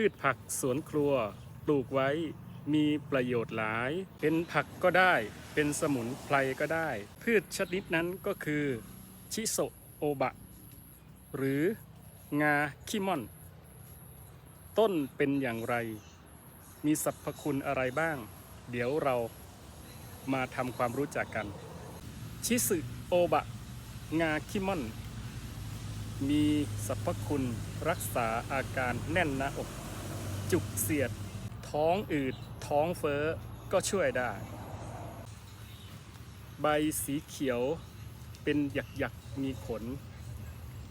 พืชผักสวนครัว ปลูกไว้มีประโยชน์หลาย เป็นผักก็ได้ เป็นสมุนไพรก็ได้ พืชชนิดนั้นก็คือ ชิโซโอบะ หรืองาคิมอน ต้นเป็นอย่างไร มีสรรพคุณอะไรบ้าง เดี๋ยวเรามาทำความรู้จักกัน ชิสึโอบะ งาคิมอน มีสรรพคุณรักษาอาการแน่นหน้าอก จุกเสียด ท้องอืด ท้องเฟ้อ ก็ช่วยได้ ใบสีเขียวเป็นหยักหยักๆมีขน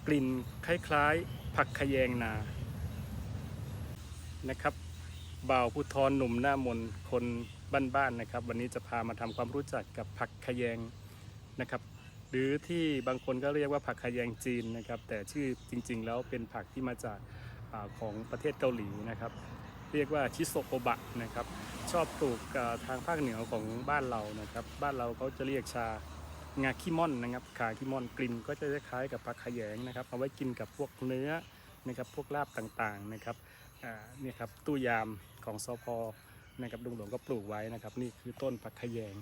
กลิ่นคล้ายๆ ผักขยงนา นะครับ บ่าวพุทรหนุ่มหน้ามนคนบ้านๆนะครับ วันนี้จะพามาทำความรู้จักกับผักขยงนะครับหรือที่บางคนก็เรียกว่าผักขยงจีนนะครับ แต่ชื่อจริงๆ แล้วเป็นผักที่มาจาก ของประเทศเกาหลีนะครับ เรียกว่าชิโซโอบะนะครับ ชอบปลูกทางภาคเหนือของบ้านเรานะครับ บ้านเราเขาจะเรียกชางาคิมอนนะครับ ขาคิมอนกลิ่นก็จะคล้ายกับผักขยงนะครับ เอาไว้กินกับพวกเนื้อนะครับพวกลาบต่างๆนะครับนี่ครับตู้ยามของสพนะครับดงหลวงก็ปลูกไว้นะครับ นี่คือต้นผักขยง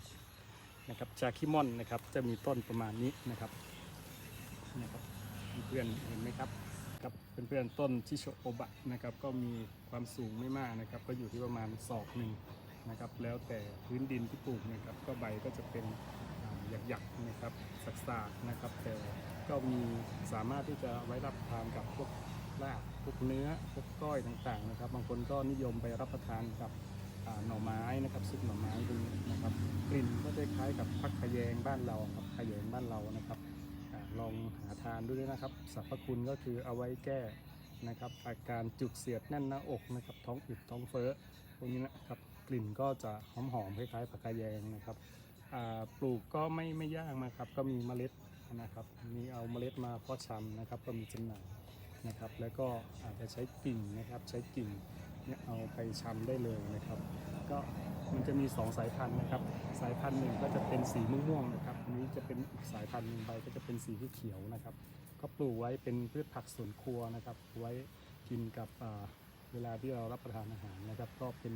นะครับชาคิมอนนะครับจะมีต้นประมาณนี้นะครับนะครับเพื่อนเห็นไหมครับ ครับเพื่อนๆต้นชิโชโอบะนะครับก็มีความสูงไม่มากนะครับ ก็อยู่ที่ประมาณศอกหนึ่งนะครับ แล้วแต่พื้นดินที่ปลูกนะครับก็ใบก็จะเป็นหยักๆนะครับสักๆนะครับ แต่ก็มีสามารถที่จะไว้รับประทานกับพวกลาบพวกเนื้อพวกก้อยต่างๆนะครับ บางคนก็นิยมไปรับประทานกับหน่อไม้นะครับซุปหน่อไม้ตรงนี้นะครับกลิ่นก็จะคล้ายกับพักขยงบ้านเราครับขยงบ้านเรานะครับ ลองหาทานดูด้วยนะครับสรรพคุณก็คือเอาไว้แก้นะครับ อาการจุกเสียดแน่นหน้าอกนะครับท้องอืดท้องเฟ้อพวกนี้นะครับกลิ่นก็จะหอมๆคล้ายๆผักขยงนะครับปลูกก็ไม่ไม่ยากนะครับ ก็มีเมล็ดนะครับมีเอาเมล็ดมาเพาะชำนะครับ ก็มีจำหน่ายนะครับ แล้วก็อาจจะใช้กิ่งนะครับใช้กิ่งเนี่ยเอาไปชำได้เลยนะครับ ก็ จะมี 2 สายพันธุ์นะครับ สายพันธุ์หนึ่งก็จะเป็นสีม่วงๆนะครับอันนี้จะเป็นอีกสายพันธุ์หนึ่งใบก็จะเป็นสีเขียวนะครับ ก็ปลูกไว้เป็นพืชผักสวนครัวนะครับ ไว้กินกับเวลาที่เรารับประทานอาหารนะครับ ก็เป็น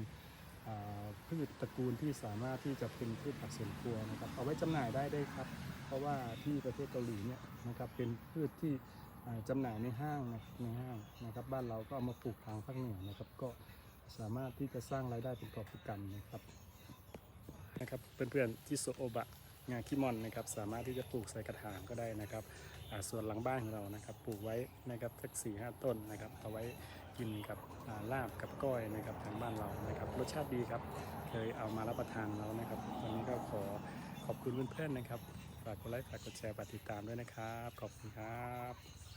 พืชตระกูลที่สามารถที่จะเป็นพืชผักสวนครัวนะครับ เอาไว้จำหน่ายได้ได้ครับ เพราะว่าที่ประเทศเกาหลีเนี่ยนะครับเป็นพืชที่อ่าจำหน่ายในห้างในห้างนะครับ บ้านเราก็เอามาปลูกทางภาคเหนือนะครับก็ สามารถที่จะสร้างรายได้เป็นกอบเป็นกำนะครับนะครับเพื่อนๆที่โซโอบะงาคิมอนนะครับสามารถที่จะปลูกใส่กระถางก็ได้นะครับส่วนหลังบ้านของเรานะครับปลูกไว้นะครับสักสี่ห้าต้นนะครับเอาไว้กินกับาลาบกับก้อยนะครับทางบ้านเรานะครับรสชาติดีครับเคยเอามารับประทานแล้วนะครับวันนี้ก็ขอขอบคุณเพื่อนๆนะครับฝากกดไลค์ฝากกดแชร์ฝากติดตามด้วยนะครับ ขอบคุณครับ